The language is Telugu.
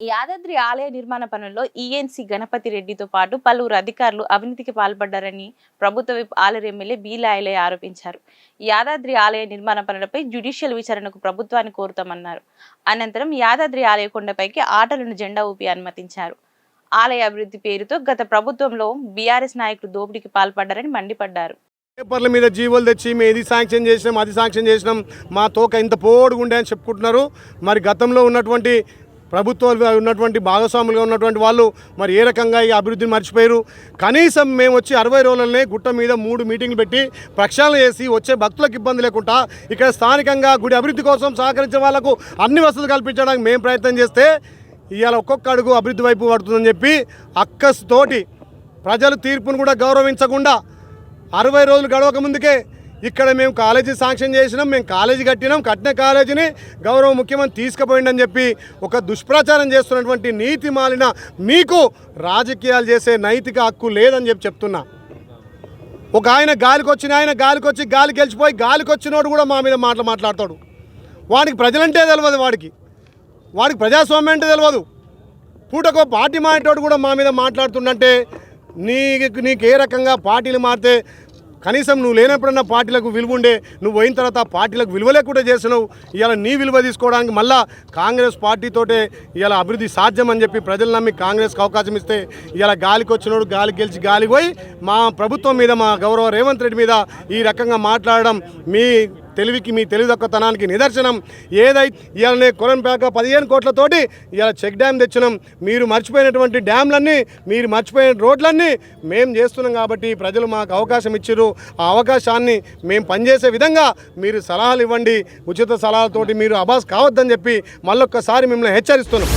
యాదాద్రి ఆలయ నిర్మాణ పనుల్లో ఈఎన్సీ గణపతి రెడ్డితో పాటు పలువురు అధికారులు అవినీతికి పాల్పడ్డారని ప్రభుత్వ విప్ ఆలయ ఎమ్మెల్యే బీలాయలయ్య ఆరోపించారు. యాదాద్రి ఆలయ నిర్మాణ పనులపై జ్యుడిషియల్ విచారణకు ప్రభుత్వాన్ని కోరుతామన్నారు. అనంతరం యాదాద్రి ఆలయ కొండపైకి ఆటలను జెండా ఊపి అనుమతించారు. ఆలయ అభివృద్ధి పేరుతో గత ప్రభుత్వంలో బీఆర్ఎస్ నాయకులు దోపిడీకి పాల్పడ్డారని మండిపడ్డారు. పేపర్ల మీద జీవోలు తెచ్చి మేము ఇది శాంక్షన్ చేసినాం అది శాంక్షన్ చేసినాం మా తోక ఇంత పోడుగుండే అని చెప్పుకుంటున్నారు. మరి గతంలో ఉన్నటువంటి ప్రభుత్వాలు ఉన్నటువంటి భాగస్వాములుగా ఉన్నటువంటి వాళ్ళు మరి ఏ రకంగా ఈ అభివృద్ధిని మర్చిపోయారు? కనీసం మేము వచ్చి అరవై రోజులనే గుట్ట మీద మూడు మీటింగ్లు పెట్టి ప్రక్షాళన చేసి వచ్చే భక్తులకు ఇబ్బంది లేకుండా ఇక్కడ స్థానికంగా గుడి అభివృద్ధి కోసం సహకరించే వాళ్ళకు అన్ని వసతులు కల్పించడానికి మేము ప్రయత్నం చేస్తే ఇవాళ ఒక్కొక్క అడుగు అభివృద్ధి వైపు పడుతుందని చెప్పి అక్కస్తోటి ప్రజలు తీర్పును కూడా గౌరవించకుండా అరవై రోజులు గడవక ముందుకే ఇక్కడ మేము కాలేజీ శాంక్షన్ చేసినాం మేము కాలేజీ కట్టినాం కట్టిన కాలేజీని గౌరవ ముఖ్యమంత్రి తీసుకుపోయిండని చెప్పి ఒక దుష్ప్రచారం చేస్తున్నటువంటి నీతి మాలిన మీకు రాజకీయాలు చేసే నైతిక హక్కు లేదని చెప్పి చెప్తున్నా. ఒక ఆయన గాలికి వచ్చిన ఆయన గాలికి వచ్చి గాలి గెలిచిపోయి గాలికి వచ్చినోడు కూడా మా మీద మాటలు మాట్లాడతాడు. వాడికి ప్రజలంటే తెలియదు వాడికి. వాడికి ప్రజాస్వామ్యం అంటే తెలియదు పూటకో పార్టీ మారేటోడు కూడా మా మీద మాట్లాడుతుండంటే నీకు నీకు ఏ రకంగా పార్టీలు మారితే కనీసం నువ్వు లేనప్పుడన్నా పార్టీలకు విలువ ఉండే నువ్వు పోయిన తర్వాత పార్టీలకు విలువ లేకుండా చేసినావు. ఇలా నీ విలువ తీసుకోవడానికి మళ్ళా కాంగ్రెస్ పార్టీతోటే ఇలా అభివృద్ధి సాధ్యం అని చెప్పి ప్రజలు నమ్మి కాంగ్రెస్కి అవకాశం ఇస్తే ఇలా గాలికి వచ్చినోడు గాలి గెలిచి గాలి పోయి మా ప్రభుత్వం మీద మా గౌరవ రేవంత్ రెడ్డి మీద ఈ రకంగా మాట్లాడడం మీ తెలివికి మీ తెలివిదక్కతనానికి నిదర్శనం. ఏదైతే ఇవాళనే కొరంపేక పదిహేను కోట్లతోటి ఇవాళ చెక్ డ్యామ్ తెచ్చినాం. మీరు మర్చిపోయినటువంటి డ్యామ్లన్నీ మీరు మర్చిపోయిన రోడ్లన్నీ మేము చేస్తున్నాం కాబట్టి ప్రజలు మాకు అవకాశం ఇచ్చారు ఆ అవకాశాన్ని మేము పనిచేసే విధంగా మీరు సలహాలు ఇవ్వండి. ఉచిత సలహాలతోటి మీరు అబాస్ కావద్దని చెప్పి మళ్ళొక్కసారి మిమ్మల్ని హెచ్చరిస్తున్నాం.